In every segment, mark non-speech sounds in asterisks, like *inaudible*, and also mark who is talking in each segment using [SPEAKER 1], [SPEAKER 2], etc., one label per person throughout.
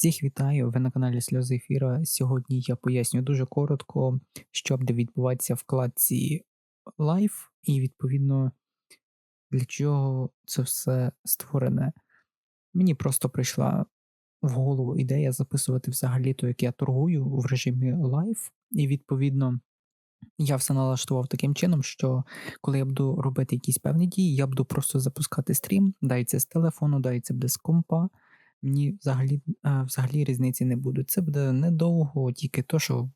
[SPEAKER 1] Всіх вітаю! Ви на каналі Сльози Ефіра. Сьогодні я поясню дуже коротко, що буде відбуватися вкладці Live, і відповідно для чого це все створене. Мені просто прийшла в голову ідея записувати взагалі то, як я торгую в режимі Live, і відповідно я все налаштував таким чином, що коли я буду робити якісь певні дії, я буду просто запускати стрім, це з телефону, дай це буде з компа. Мені взагалі взагалі різниці не буде. Це буде недовго, тільки то, що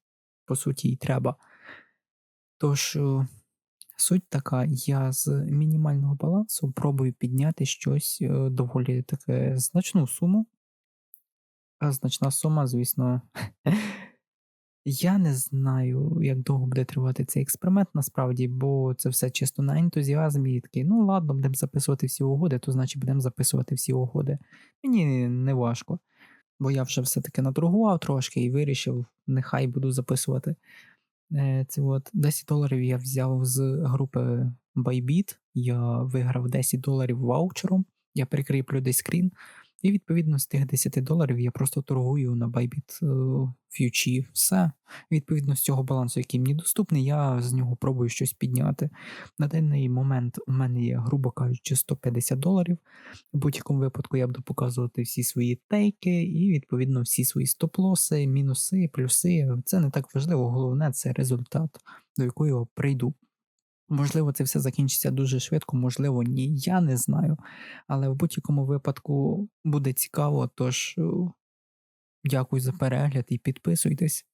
[SPEAKER 1] по суті і треба. Тож, суть така, я з мінімального балансу пробую підняти щось е, доволі таке значну суму. Значна сума, звісно, *laughs* я не знаю, як довго буде тривати цей експеримент насправді, бо це все чисто на ентузіазмі. І такий, ну ладно, будемо записувати всі угоди, то значить будемо записувати всі угоди. Мені не важко, бо я вже все-таки наторгував трошки і вирішив, нехай буду записувати. Е, Це от 10 доларів я взяв з групи Bybit, я виграв 10 доларів ваучером, я прикріплю десь скрін. І відповідно з тих 10 доларів я просто торгую на Bybit е, фьючі. Все. Відповідно з цього балансу, який мені доступний, я з нього пробую щось підняти. На даний момент у мене є, грубо кажучи, 150 доларів. В будь-якому випадку я буду показувати всі свої тейки і, відповідно, всі свої стоп-лоси, мінуси, плюси. Це не так важливо, головне це результат, до якого прийду. Можливо, це все закінчиться дуже швидко, можливо, ні, я не знаю. Але в будь-якому випадку буде цікаво, тож е, дякую за перегляд і підписуйтесь.